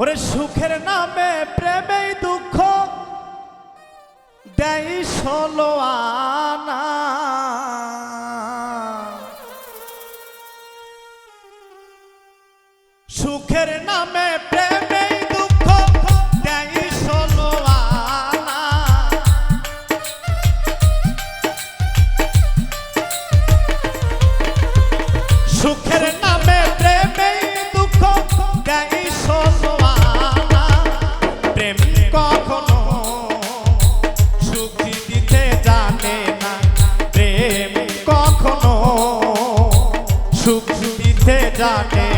ওরে সুখের নামে প্রেমেই দুঃখ দেয় ষোলো আনা। সুখের নামে দিতে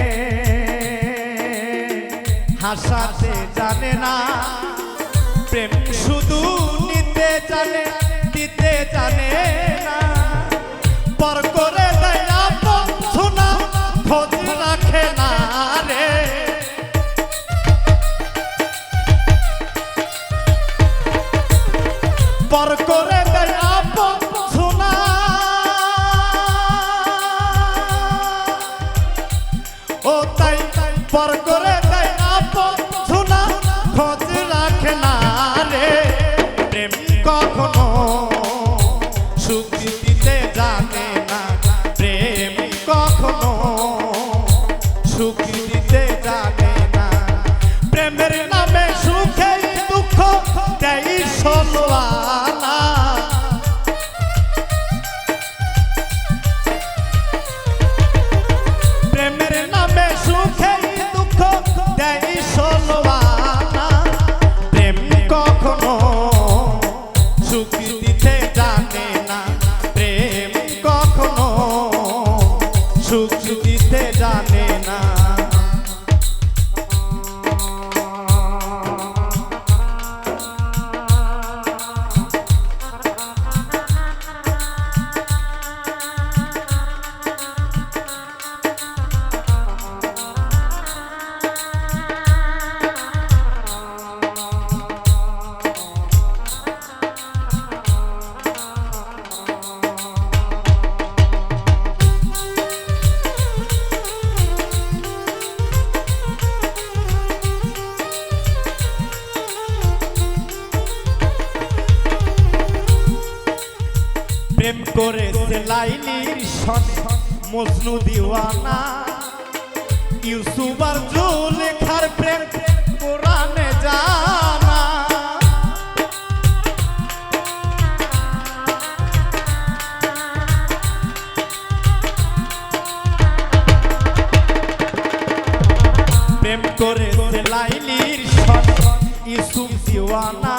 হাসাতে জানে না। প্রেম শুধু নিতে জানে, দিতে জানে না। পর করে রাখে না রে। ও তাই পর করে দিতে জানে না প্রেম কখনো, সুখ দিতে জানে না। প্রেমের নামে সুখে দুঃখ দেয় ষোলো প্রেম করে লাইলির সনে। মজনু দিওয়ানা, ইউসুফ আর জুলেখার প্রেম কোরআনে জানা। প্রেম করে লাইলির সনে। ইউসুফ দিওয়ানা